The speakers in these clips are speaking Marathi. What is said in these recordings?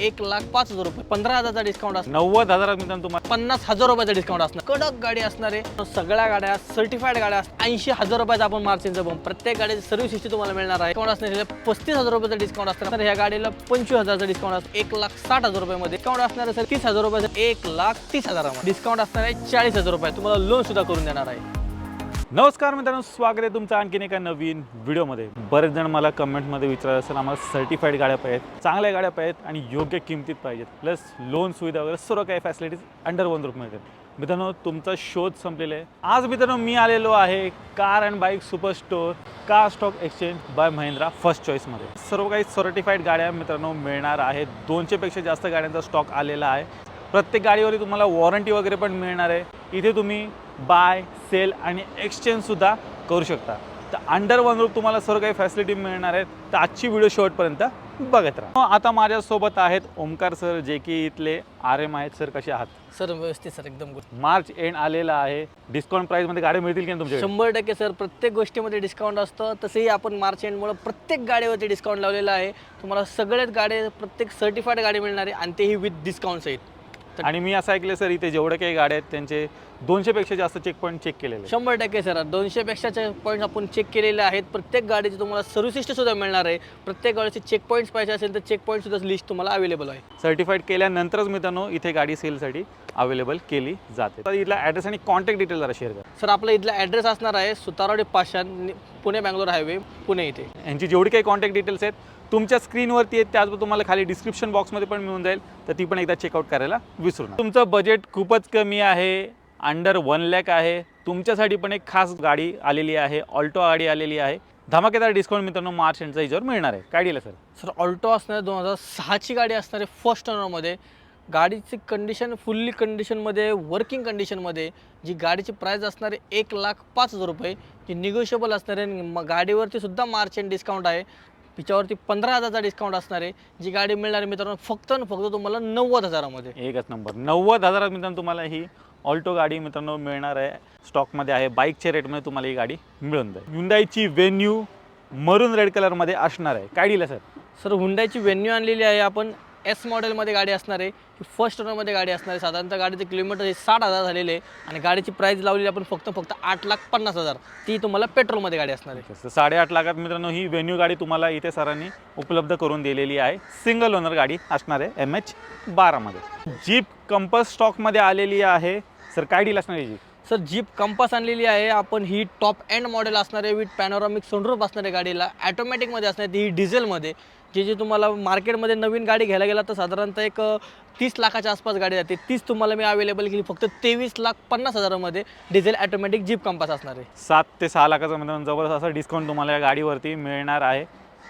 एक लाख पाच हजार रुपये. पंधरा हजारचा डिस्काउंट असणार. नव्वद हजारात मित्रांनो तुम्हाला पन्नास हजार रुपयाचा डिस्काउंट असणार. कडक गाडी असणार आहे. सगळ्या गाड्या सर्टिफाईड गाड्या ऐंशी हजार रुपयाचा आपण मार्जिनचं बंप प्रत्येक गाडीची सर्व्हिस हिस्ट्री तुम्हाला मिळणार आहे. डिस्काउंट असणार पस्तीस हजार रुपयाचा डिस्काउंट असणार. ह्या गाडीला पंचवीस हजारचा डिस्काउंट असतो एक लाख साठ हजार रुपयामध्ये डिस्काउंट असणार सर तीस हजार रुपयाचं एक लाख तीस हजारामध्ये. डिस्काउंट असणार आहे चाळीस हजार रुपये. तुम्हाला लोन सुद्धा करून देणार आहे. नमस्कार मित्रांनो स्वागत आहे तुमचं आणखीन एका नवीन व्हिडिओमध्ये. बरेच जण मला कमेंटमध्ये विचारत असेल आम्हाला सर्टिफाईड गाड्या पाहिजेत चांगल्या गाड्या पाहिजेत आणि योग्य किमतीत पाहिजेत. प्लस लोन सुविधा वगैरे सर्व काही फॅसिलिटीज अंडर वन रूप मिळतात. मित्रांनो तुमचा शोध संपलेला आहे. आज मित्रांनो मी आलेलो आहे car and bike super store car stock exchange by Mahindra first चॉईसमध्ये सर्व काही सर्टिफाईड गाड्या मित्रांनो मिळणार आहेत. दोनशेपेक्षा जास्त गाड्यांचा स्टॉक आलेला आहे. प्रत्येक गाडीवरती तुम्हाला वॉरंटी वगैरे पण मिळणार आहे. इथे तुम्ही बाय सेल आणि एक्सचेंजसुद्धा करू शकता. तर अंडर वन रूप तुम्हाला सर्व काही फॅसिलिटी मिळणार आहेत. तर आजची व्हिडिओ शेवटपर्यंत बघत राहा. आता माझ्यासोबत आहेत ओमकार सर जे की इथले आर एम आहेत. सर कसे आहात? सर व्यवस्थित सर एकदम good. मार्च एंड आलेला आहे. डिस्काउंट प्राईसमध्ये गाड्या मिळतील की नाही तुमच्याकडे? शंभर टक्के सर. प्रत्येक गोष्टीमध्ये डिस्काउंट असतं. तसंही आपण मार्च एंडमुळे प्रत्येक गाडीवरती डिस्काउंट लावलेला आहे. तुम्हाला सगळ्याच गाडी प्रत्येक सर्टिफाईड गाडी मिळणार आहे आणि तेही विथ डिस्काउंट सहित. आणि मी असं ऐकलं सर इथे जेवढे काही गाड्या आहेत त्यांचे दोनशेपेक्षा जास्त चेक पॉईंट चेक केलेले. शंभर टक्के सर. दोनशेपेक्षाचे पॉईंट आपण चेक केलेले आहेत. प्रत्येक गाडीची तुम्हाला सर्व्हिस हिस्ट्री सुद्धा मिळणार आहे. प्रत्येक गाडीचे चेक पॉईंट्स पाहिजे असेल तर चेक पॉईंट सुद्धा लिस्ट तुम्हाला अवेलेबल आहे. सर्टिफाईड केल्यानंतरच मित्रांनो इथे गाडी सेलसाठी अवेलेबल केली जाते. तर इथला ॲड्रेस आणि कॉन्टॅक्ट डिटेल जरा शेअर करा. सर आपला इथला ॲड्रेस असणार आहे सुतारवाडी पाषाण पुणे बँगलोर हायवे पुणे इथे. यांची जेवढी काही कॉन्टॅक्ट डिटेल्स आहेत तुमच्या स्क्रीनवरती आहेत त्याचबरोबर तुम्हाला खाली डिस्क्रिप्शन बॉक्समध्ये पण मिळून जाईल. तर ती पण एकदा चेकआउट करायला विसरू नका. तुमचं बजेट खूपच कमी आहे अंडर वन लॅक आहे. तुमच्यासाठी पण एक खास गाडी आलेली आहे ऑल्टो गाडी आलेली आहे. धमाकेदार डिस्काउंट मित्रांनो मार्च एंडचा हिच्यावर मिळणार आहे. काय सर सर ऑल्टो असणारे दोन हजार सहाची गाडी असणारे फर्स्ट ओनरमध्ये गाडीची कंडिशन फुल्ली कंडिशनमध्ये वर्किंग कंडिशनमध्ये जी गाडीची प्राईस असणारे एक लाख पाच हजार रुपये जी निगोशिएबल असणारे गाडीवरती सुद्धा मार्च एंड डिस्काउंट आहे. तिच्यावरती पंधरा हजारचा डिस्काउंट असणार आहे. जी गाडी मिळणार आहे मित्रांनो फक्त आणि फक्त तुम्हाला नव्वद हजारामध्ये. एकच नंबर नव्वद हजारात मित्रांनो तुम्हाला ही ऑल्टो गाडी मित्रांनो मिळणार आहे. स्टॉकमध्ये आहे. बाईकच्या रेटमध्ये तुम्हाला ही गाडी मिळून जाईल. युंदाईची वेन्यू मरून रेड कलरमध्ये असणार आहे. काय दिलं सर सर हुंडाईची व्हेन्यू आणलेली आहे. आपण एस मॉडेलमध्ये गाडी असणार आहे. ही फर्स्ट ओनरमध्ये गाडी असणार आहे साधारणतः गाडीचे किलोमीटर हे साठ हजार झालेले आहे आणि गाडीची प्राईस लावलेली आपण फक्त फक्त आठ लाख पन्नास हजार. ती तुम्हाला पेट्रोलमध्ये गाडी असणार आहे. तर साडेआठ लाखात मित्रांनो ही व्हेन्यू गाडी तुम्हाला इथे सरांनी उपलब्ध करून दिलेली आहे. सिंगल ओनर गाडी असणार आहे एम एच बारामध्ये जीप कंपस स्टॉकमध्ये आलेली आहे. सर काय डील असणार आहे जी सर जीप कंपास आणलेली आहे. आपण ही टॉप एंड मॉडेल असणार आहे. विथ पॅनोरामिक सनरूफ असणार आहे गाडीला. ॲटोमॅटिकमध्ये असणार आहे. ही डिझेलमध्ये जे जे तुम्हाला मार्केटमध्ये नवीन गाडी घ्यायला गेला तर साधारणतः एक तीस लाखाच्या आसपास गाडी जाते. तीस तुम्हाला मी अवेलेबल केली फक्त तेवीस लाख पन्नास हजारामध्ये डिझेल ॲटोमॅटिक जीप कंपास असणार आहे. सात ते सहा लाखाचा म्हणजे जबरदस्त असा डिस्काउंट तुम्हाला या गाडीवरती मिळणार आहे.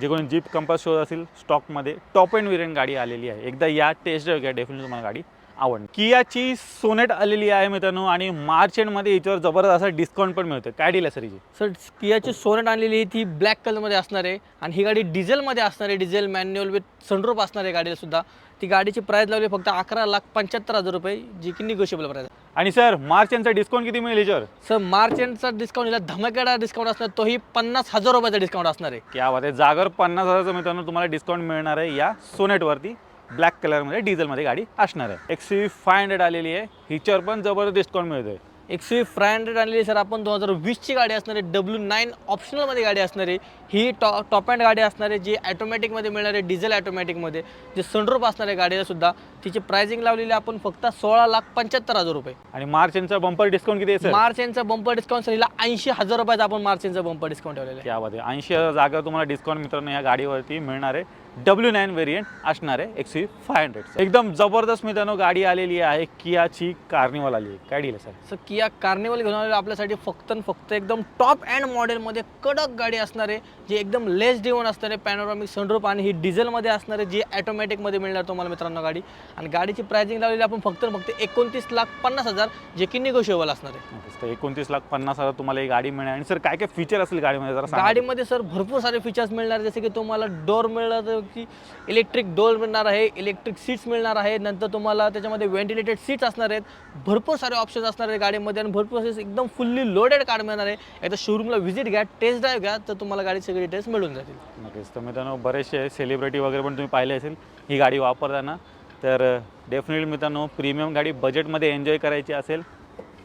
जे कोणी जीप कंपास शोध असेल स्टॉकमध्ये टॉप एंड वेरियंट गाडी आलेली आहे. एकदा या टेस्ट घ्या डेफिनेटली तुम्हाला गाडी आवडणार कियाची सोनेट आलेली आहे मित्रांनो आणि मार्च एंडमध्ये याच्यावर जबरदस्त असा डिस्काउंट पण मिळतो काय डील आहे सर हिची? सर कियाची सोनेट आणलेली आहे ती ब्लॅक कलरमध्ये असणार आहे आणि ही गाडी डिझेलमध्ये असणार आहे. डिझेल मॅन्युअल विथ सनरूफ असणार आहे गाडीला सुद्धा. ती गाडीची प्राईस लावली फक्त अकरा लाख पंच्याहत्तर हजार रुपये जी की निगोशिएबल प्राईस आहे. आणि सर मार्च एंडचा डिस्काउंट किती मिळेल याच्यावर? सर मार्च एंडचा डिस्काउंट हिला धमाकेदार डिस्काउंट असणार तोही पन्नास हजार रुपयाचा डिस्काउंट असणार आहे. क्या बात आहे. जागर पन्नास हजाराचं मित्रांनो तुम्हाला डिस्काउंट मिळणार आहे या सोनेटवरती. ब्लॅक कलरमध्ये डिझेलमध्ये गाडी असणार आहे. एक्स सी फाय हंड्रेड आलेली आहे. हिच्यावर पण जबरदस्त डिस्काउंट मिळतो आहे स्विफ्ट फाय हंड्रेड आणलेली सर. आपण दोन हजार वीसची गाडी असणार आहे. डब्ल्यू नाईन ऑप्शनलमध्ये गाडी असणार आहे. ही टॉ टॉप अँड गाडी असणार आहे जी ॲटोमॅटिकमध्ये मिळणार आहे डिझेल ॲटोमॅटिकमध्ये जे सनरूप असणार आहे गाडीला सुद्धा तिची प्राइसिंग लावलेली आपण फक्त सोळा लाख पंच्याहत्तर हजार रुपये. आणि मार्च एंडचा बंपर डिस्काउंट किती आहे मार्च यांचा बंपर डिस्काउंट सर हिला ऐंशी हजार रुपयाचा आपण मार्च यांचा बंपर डिस्काउंट ठेवलेला आहे. आहे. ऐंशी हजार जागा तुम्हाला डिस्काउंट मित्रांनो या गाडीवरती मिळणार आहे. डब्ल्यू नाईन व्हेरियंट असणार आहे एक्स व्ही फाय हंड्रेड एकदम जबरदस्त मित्रांनो गाडी आलेली आहे. कियाची कार्निवल आली आहे. काय deal sir sir Kia Carnival घेऊन आलेलं आपल्यासाठी फक्त आणि फक्त एकदम टॉप अँड मॉडेलमध्ये कडक गाडी असणार आहे जी एकदम लेस डिवून असणार आहे. पॅनोरामिक सनरूप आणि ही डिझेलमध्ये असणार आहे जी ॲटोमॅटिकमध्ये मिळणार तुम्हाला मित्रांनो गाडी. आणि गाडीची प्राइसिंग लावलेली आपण फक्त फक्त एकोणतीस लाख पन्नास हजार जे की निगोशिएबल असणार आहे. एकोणतीस लाख पन्नास हजार तुम्हाला ही गाडी मिळणार. आणि सर काय काय फीचर असेल गाडीमध्ये जरा. गाडीमध्ये सर भरपूर सारे फीचर्स मिळणार. जसे की तुम्हाला डोर मिळणार की इलेक्ट्रिक डोल मिळणार आहे इलेक्ट्रिक सीट्स मिळणार आहे. नंतर तुम्हाला त्याच्यामध्ये व्हेंटिलेटेड सीट्स असणार आहेत. भरपूर सारे ऑप्शन्स असणार आहेत गाडीमध्ये आणि भरपूर असे एकदम फुल्ली लोडेड कार मिळणार आहे. एकदा शोरूमला व्हिजिट घ्या टेस्ट ड्राईव्ह घ्या तर तुम्हाला गाडी सगळी डिटेल्स मिळून जातील. नक्कीच. तर मित्रांनो बरेचसे सेलिब्रिटी वगैरे पण तुम्ही पाहिले असेल ही गाडी वापरताना. तर डेफिनेटली मित्रांनो प्रीमियम गाडी बजेटमध्ये एन्जॉय करायची असेल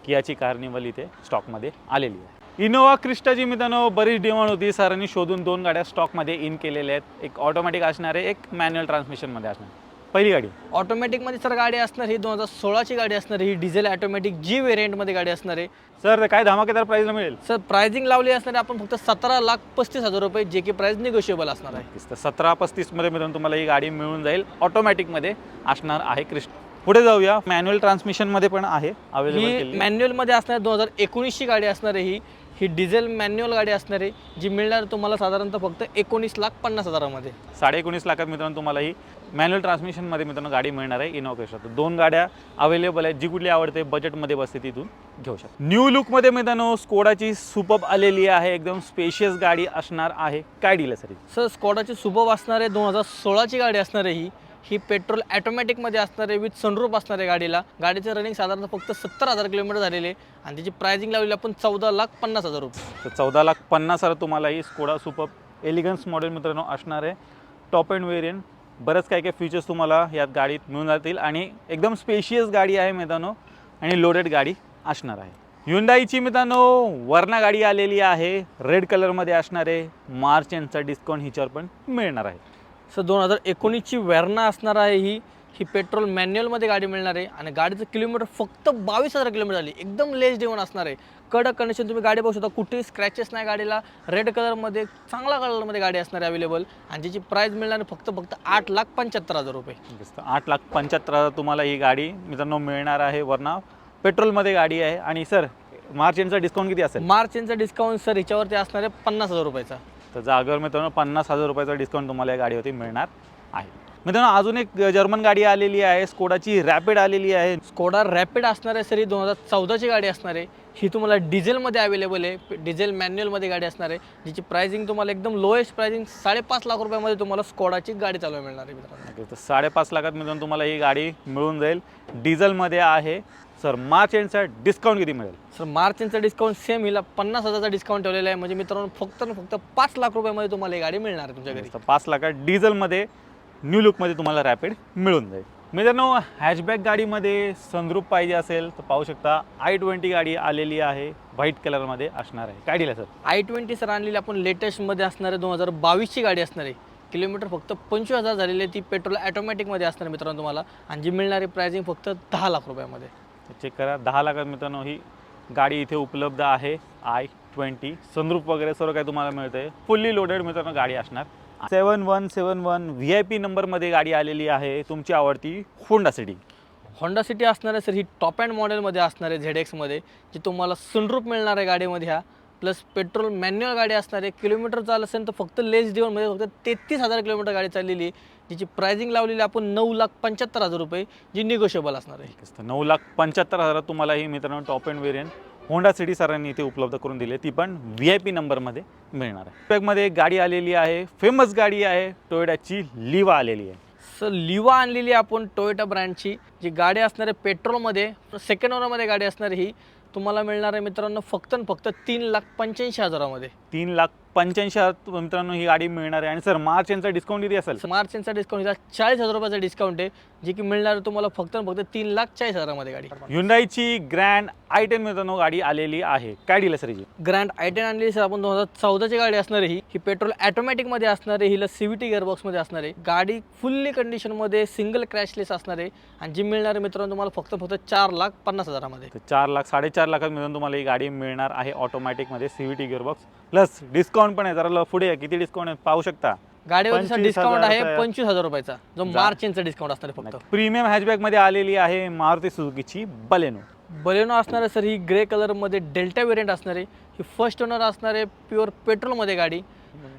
की याची कार्निवल इथे स्टॉकमध्ये आलेली आहे. इनोवा क्रिस्टाची मित्रांनो बरीच डिमांड होती. सरांनी शोधून दोन गाड्या स्टॉकमध्ये इन केलेल्या आहेत. एक ऑटोमॅटिक असणार आहे एक मॅन्युअल ट्रान्समिशनमध्ये असणार पहिली गाडी. ऑटोमॅटिकमध्ये सर गाडी असणार ही दोन हजार सोळाची गाडी असणार ही डिझेल ऑटोमॅटिक जी व्हेरियंटमध्ये गाडी असणार आहे. सर काय धमाकेदार प्राईजला मिळेल? सर प्राइसिंग लावली असणार आपण फक्त सतरा लाख पस्तीस हजार रुपये जे की प्राइस निगोशिएबल असणार आहे. तर सतरा पस्तीसमध्ये मित्रांनो तुम्हाला ही गाडी मिळून जाईल. ऑटोमॅटिकमध्ये असणार आहे क्रिस्ट. पुढे जाऊया. मॅन्युअल ट्रान्समिशनमध्ये पण आहे अवेलेबल मॅन्युअलमध्ये असणार दोन हजार एकोणीसची गाडी असणार आहे ही. ही डिझेल मॅन्युअल गाडी असणार आहे जी मिळणार तुम्हाला साधारणतः फक्त एकोणीस लाख पन्नास हजारामध्ये. साडे एकोणीस लाखात मित्रांनो तुम्हाला ही मॅन्युअल ट्रान्समिशनमध्ये मित्रांनो गाडी मिळणार आहे इनोव्हेशन तर दोन गाड्या अवेलेबल आहेत जी कुठली आवडते बजेटमध्ये बसते तिथून घेऊ शकता. न्यू लुकमध्ये मित्रांनो स्कोडाची सुपअप आलेली आहे एकदम स्पेशियस गाडी असणार आहे. काय डील आहे सर सर स्कॉडाची सुबब असणार आहे दोन हजार सोळाची गाडी असणार आहे ही. ही पेट्रोल ॲटोमॅटिकमध्ये असणारे विथ सनरूप असणार आहे गाडीला. गाडीचं रनिंग साधारण फक्त सत्तर हजार किलोमीटर झालेले आहे. आणि त्याची प्राइसिंग लावली आपण चौदा लाख पन्नास हजार रुपये. तर चौदा लाख पन्नास हजार तुम्हाला ही स्कोडा सुपर एलिगन्स मॉडेल मित्रांनो असणार आहे. टॉप अँड वेरियंट बरंच काही काही फीचर्स तुम्हाला यात गाडीत मिळून जातील. आणि एकदम स्पेशियस गाडी आहे मित्रांनो. आणि लोडेड गाडी असणार आहे. युंडाईची मित्रांनो वर्णा गाडी आलेली आहे. रेड कलरमध्ये असणार आहे मार्च यांचा डिस्काउंट हिच्यावर पण मिळणार आहे. सर दोन हजार एकोणीसची वॅर्ना असणार आहे ही. ही पेट्रोल मॅन्युअलमध्ये गाडी मिळणार आहे आणि गाडीचं किलोमीटर फक्त बावीस हजार किलोमीटर झाली. एकदम लेस डेवण असणार आहे. कडक कंडिशन तुम्ही गाडी बघू शकता. कुठेही स्क्रॅचेस नाही गाडीला. रेड कलरमध्ये चांगला कलरमध्ये गाडी असणार आहे अवेलेबल आणि ज्याची प्राईस मिळणार आहे फक्त फक्त आठ लाख पंच्याहत्तर हजार रुपये. आठ लाख पंच्याहत्तर हजार तुम्हाला ही गाडी मित्रांनो मिळणार आहे. वरना पेट्रोलमध्ये गाडी आहे. आणि सर मार्च यांचा डिस्काउंट किती असेल? मार्च यांचा डिस्काउंट सर ह्याच्यावरती असणार आहे पन्नास हजार रुपयाचा. तर जागेवर मित्रांनो पन्नास हजार रुपयाचा डिस्काउंट तुम्हाला या गाडीवरती मिळणार आहे. मित्रांनो अजून एक जर्मन गाडी आलेली आहे. स्कोडाची रॅपिड आलेली आहे. स्कोडा रॅपिड असणार आहे सर ही दोन हजार चौदाची गाडी असणार आहे. ही तुम्हाला डिझेलमध्ये अवेलेबल आहे. डिझेल मॅन्युअलमध्ये गाडी असणार आहे जिची प्राइसिंग तुम्हाला एकदम लोएस्ट प्राइसिंग साडेपाच लाख रुपयामध्ये तुम्हाला स्कोडाची गाडी चालवायला मिळणार आहे मित्रांनो. तर साडेपाच लाखात मित्रांनो तुम्हाला ही गाडी मिळून जाईल. डिझेलमध्ये आहे. सर मार्च एंडचा डिस्काउंट किती मिळेल? सर मार्चिनचा डिस्काउंट सेम हिला पन्नास हजारचा डिस्काउंट ठेवलेला आहे. म्हणजे मित्रांनो फक्त आणि फक्त पाच लाख रुपयामध्ये तुम्हाला ही गाडी मिळणार आहे तुमच्या घरी तर पाच लाखात डिझेलमध्ये न्यू लुकमध्ये तुम्हाला रॅपिड मिळून जाईल. मित्रांनो हॅशबॅक गाडीमध्ये सनरूप पाहिजे असेल तर पाहू शकता आय ट्वेंटी गाडी आलेली आहे. व्हाईट कलरमध्ये असणार आहे. काय दिलं सर? आय ट्वेंटी सर आणलेली आपण लेटेस्टमध्ये असणार आहे दोन हजार बावीसची गाडी असणार आहे. किलोमीटर फक्त पंचवीस हजार झालेली आहे. ती पेट्रोल ॲटोमॅटिकमध्ये असणार मित्रांनो तुम्हाला. आणि जी मिळणारी प्राइसिंग फक्त दहा लाख रुपयामध्ये. चेक करा. दहा लाखात मित्रांनो ही गाडी इथे उपलब्ध आहे. आय ट्वेंटी सनरूप वगैरे सर्व काही तुम्हाला मिळतं आहे फुल्ली लोडेड मित्रांनो गाडी असणार. Seven one seven one V I P नंबरमध्ये गाडी आलेली आहे. तुमची आवडती होंडा सिटी होंडा सिटी असणार आहे सर ही टॉप अँड मॉडेलमध्ये असणार आहे झेड एक्समध्ये जी तुम्हाला सनरूप मिळणार आहे गाडीमध्ये ह्या प्लस पेट्रोल मॅन्युअल गाडी असणार आहे. किलोमीटर चाल असेल तर फक्त लेस डिवनमध्ये फक्त तेहतीस हजार किलोमीटर गाडी चाललेली आहे. जिची प्राइसिंग लावलेली आपण नऊ लाख पंच्याहत्तर हजार रुपये जी निगोशिएबल असणार आहे. नऊ लाख पंच्याहत्तर हजारात तुम्हाला ही मित्रांनो top end variant Honda City सरांनी इथे उपलब्ध करून दिली आहे. ती पण व्ही आय पी नंबरमध्ये मिळणार आहे. पॅकमध्ये एक गाडी आलेली आहे फेमस गाडी आहे टोयोटाची लिवा आलेली आहे. सर लिवा आणलेली आपण टोयोटा ब्रँडची जी गाडी असणार पेट्रोलमध्ये सेकंड ओनरमध्ये गाडी असणार ही. तुम्हाला मिळणार आहे मित्रांनो फक्त आणि फक्त तीन लाख पंच्याऐंशी हजारामध्ये. तीन लाख पंच्याऐंशी हजार मित्रांनो ही गाडी मिळणार आहे. आणि सर मार्च यांचा डिस्काउंट किती असेल? मार्चचा डिस्काउंट हिला चाळीस हजार रुपयाचा डिस्काउंट आहे जी की मिळणार आहे तुम्हाला फक्त आणि फक्त तीन लाख चाळीस हजारामध्ये गाडी. युंडाईची ग्रँड आय टेन मित्रांनो गाडी आलेली आहे. काय डील सर हिची? ग्रँड आय टेन आणलेली सर. आपण दोन हजार चौदाची गाडी असणार आहे ही. ही पेट्रोल ॲटोमॅटिकमध्ये असणार आहे हिला सी व्ही टी गिअरबॉक्समध्ये असणार आहे. गाडी फुल्ली कंडिशनमध्ये सिंगल क्रॅशलेस असणार आहे. आणि जी मिळणार आहे मित्रांनो तुम्हाला फक्त फक्त चार लाख पन्नास हजारामध्ये. चार लाख साडेचार लाखात मिळून तुम्हाला ही गाडी मिळणार आहे ऑटोमॅटिकमध्ये C V T gearbox plus discount पण आहे. जरा पुढे या. किती डिस्काउंट आहे पाहू शकता? गाडीवर 25,000 डिस्काउंट आहे पंचवीस हजार रुपयाचा. जो मार्च इंचा डिस्काउंट असणार आहे फक्त. प्रीमियम हॅचबॅकमध्ये आलेली आहे मारुती सुझुकीची बलेनो. बलेनो असणार आहे सर. ही ग्रे कलरमध्ये डेल्टा वेरियंट असणार आहे. ही फर्स्ट ओनर असणार आहे प्युअर पेट्रोलमध्ये गाडी.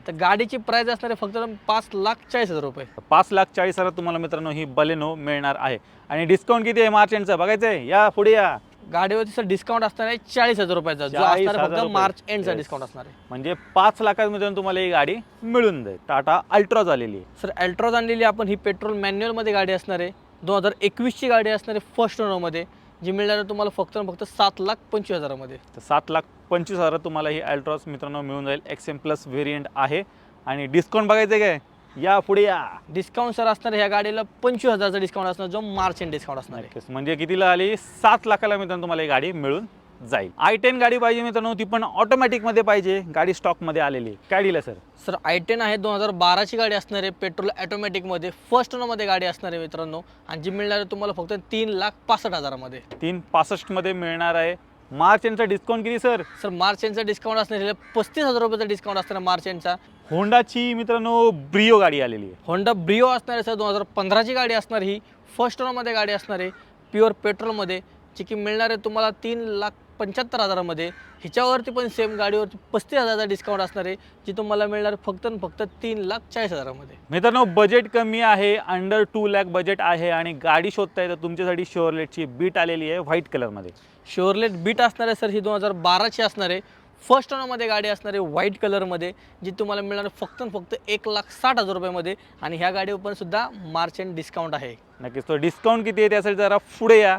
तर गाडीची प्राइस असणार आहे फक्त पाच लाख चाळीस हजार रुपये. पाच लाख चाळीस हजार तुम्हाला मित्रांनो ही बलेनो मिळणार आहे. आणि डिस्काउंट किती आहे मार्च एंडचा बघायचं आहे या पुढे या. गाडीवरती सर डिस्काउंट असणार आहे चाळीस हजार रुपयाचा. जो 40,000 असणार आहे फक्त रुपये. मार्च एंडचा Yes. डिस्काउंट असणार आहे. म्हणजे पाच मित्रांनो तुम्हाला ही गाडी मिळून जाईल. टाटा अल्ट्रॉज आलेली आहे. सर अल्ट्रॉज आणलेली आपण ही पेट्रोल मॅन्युअलमध्ये गाडी असणार आहे. दोन हजार एकवीसची गाडी असणार आहे फर्स्ट ओनरमध्ये जी मिळणार आहे तुम्हाला फक्त आणि फक्त सात लाख पंचवीस हजारामध्ये. तर सात लाख पंचवीस हजारात तुम्हाला ही अल्ट्रॉज मित्रांनो मिळून जाईल. एक्स एम प्लस व्हेरियंट आहे. आणि डिस्काउंट बघायचं काय? या पुढे या. डिस्काउंट सर असणार आहे ह्या गाडीला पंचवीस हजारचा डिस्काउंट असणार जो मार्च एंड डिस्काउंट असणार आहे. म्हणजे कितीला आली? सात लाखाला मित्रांनो तुम्हाला ही गाडी मिळून जाईल. आय टेन गाडी पाहिजे मित्रांनो ती पण ऑटोमॅटिकमध्ये पाहिजे. गाडी स्टॉकमध्ये आलेली. काय दिलं सर सर आय टेन आहे दोन हजार बाराची गाडी असणार आहे. पेट्रोल ॲटोमॅटिकमध्ये फर्स्ट ओनरमध्ये गाडी असणार आहे मित्रांनो. आणि जी मिळणार आहे तुम्हाला फक्त तीन लाख पासष्ट हजारामध्ये. तीन पासष्टमध्ये मिळणार आहे. मार्च यांचा डिस्काउंट किती सर सर मार्च एंडचा डिस्काउंट असणार पस्तीस हजार रुपयाचा डिस्काउंट असणार मार्च एंडचा होंडाची मित्रांनो ब्रिओ गाडी आलेली आहे. होंडा ब्रिओ असणार आहे सर दोन हजार पंधराची गाडी असणार ही फर्स्ट ओनरमध्ये गाडी असणार आहे. प्युअर पेट्रोलमध्ये जी की मिळणार आहे तुम्हाला तीन लाख पंच्याहत्तर हजारामध्ये ह्याच्यावरती पण सेम गाडीवरती पस्तीस हजाराचा डिस्काउंट असणार आहे जी तुम्हाला मिळणार फक्त आणि फक्त तीन लाख चाळीस हजारामध्ये. मित्रांनो बजेट कमी आहे अंडर टू लॅक बजेट आहे आणि गाडी शोधताय तर तुमच्यासाठी शोअरलेटची बीट आलेली आहे व्हाईट कलरमध्ये शोरलेट बीट असणार आहे सर ही दोन हजार बाराची असणार आहे. फर्स्ट ओनरमध्ये गाडी असणार आहे व्हाईट कलरमध्ये जी तुम्हाला मिळणार फक्त फक्त एक लाख साठ हजार रुपयामध्ये आणि ह्या गाडीवर पण सुद्धा मार्च एंड डिस्काउंट आहे. नक्कीच तो डिस्काउंट किती आहे त्यासाठी जरा पुढे या.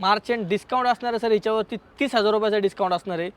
मार्च एंड डिस्काउंट असणार आहे सर ह्याच्यावरती तीस हजार रुपयाचा डिस्काउंट असणार आहे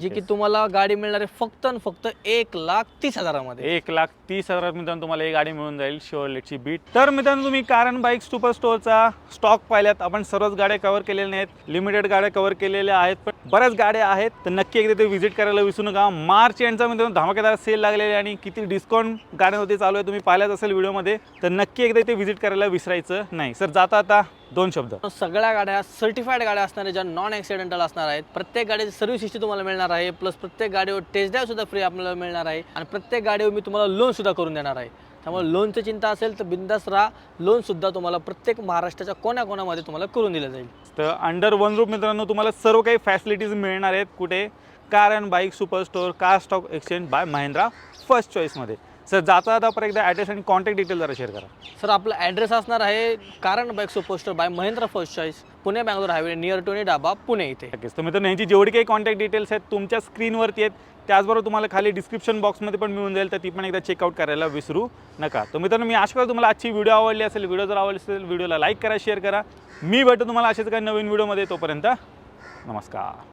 जी की. तुम्हाला गाडी मिळणार आहे फक्त आणि फक्त एक लाख तीस हजारामध्ये. एक लाख तीस हजारात मित्रांनो तुम्हाला ही गाडी मिळून जाईल शिवरलेटची बीट तर मित्रांनो तुम्ही कारण बाईक सुपर स्टोअरचा स्टॉक पाहिल्यात. आपण सर्वच गाड्या कव्हर केलेल्या नाहीत लिमिटेड गाड्या कव्हर केलेल्या आहेत पण बऱ्याच गाड्या आहेत. तर नक्की एकदा ते व्हिजिट करायला विसरू नका. मार्च यांचा मित्रांनो धमाकेदार सेल लागलेले आहे आणि किती डिस्काउंट गाड्यांवरती चालू आहे तुम्ही पाहिल्याच असेल व्हिडिओमध्ये तर नक्की एकदा ते व्हिजिट करायला विसरायचं नाही. सर जाता आता दोन शब्द. सगळ्या गाड्या सर्टिफाईड गाड्या असणार आहेत ज्या नॉन ॲक्सिडेंटल असणार आहेत प्रत्येक गाडीची सर्व्हिस हिस्ट्री तुम्हाला मिळणार आहे प्लस प्रत्येक गाडीवर टेस्ट ड्राईव्ह सुद्धा फ्री आपल्याला मिळणार आहे आणि प्रत्येक गाडीवर मी तुम्हाला लोन सुद्धा करून देणार आहे. त्यामुळे लोनची चिंता असेल तर बिंदास राहा लोन सुद्धा तुम्हाला प्रत्येक महाराष्ट्राच्या कोण्याकोण्यामध्ये तुम्हाला करून दिलं जाईल. तर अंडर वन रूप मित्रांनो तुम्हाला सर्व काही फॅसिलिटीज मिळणार आहेत कुठे? Car and bike super store car stock exchange by Mahindra first चॉईसमध्ये sir जाता जाता परत एकदा ॲड्रेस आणि कॉन्टॅक्ट डिटेल जरा शेअर करा. सर आपला ॲड्रेस असणार आहे कारण bike super store by Mahindra first choice Pune Bangalore highway near Tony dhaba Pune इथे. नक्कीच. तर मित्रांनो यांची जेवढी काही कॉन्टॅक्ट डिटेल्स आहेत तुमच्या स्क्रीनवरती आहेत त्याचबरोबर तुम्हाला खाली डिस्क्रिप्शन बॉक्समध्ये पण मिळून जाईल तर ती पण एकदा चेकआउट करायला विसरू नका. तर मित्रांनो मी आशा करतो तुम्हाला आजची व्हिडिओ आवडली असेल व्हिडिओ जर आवडली असेल व्हिडिओला लाईक करा शेअर करा. मी भेटतो तुम्हाला असेच काही नवीन व्हिडिओमध्ये तोपर्यंत. नमस्कार.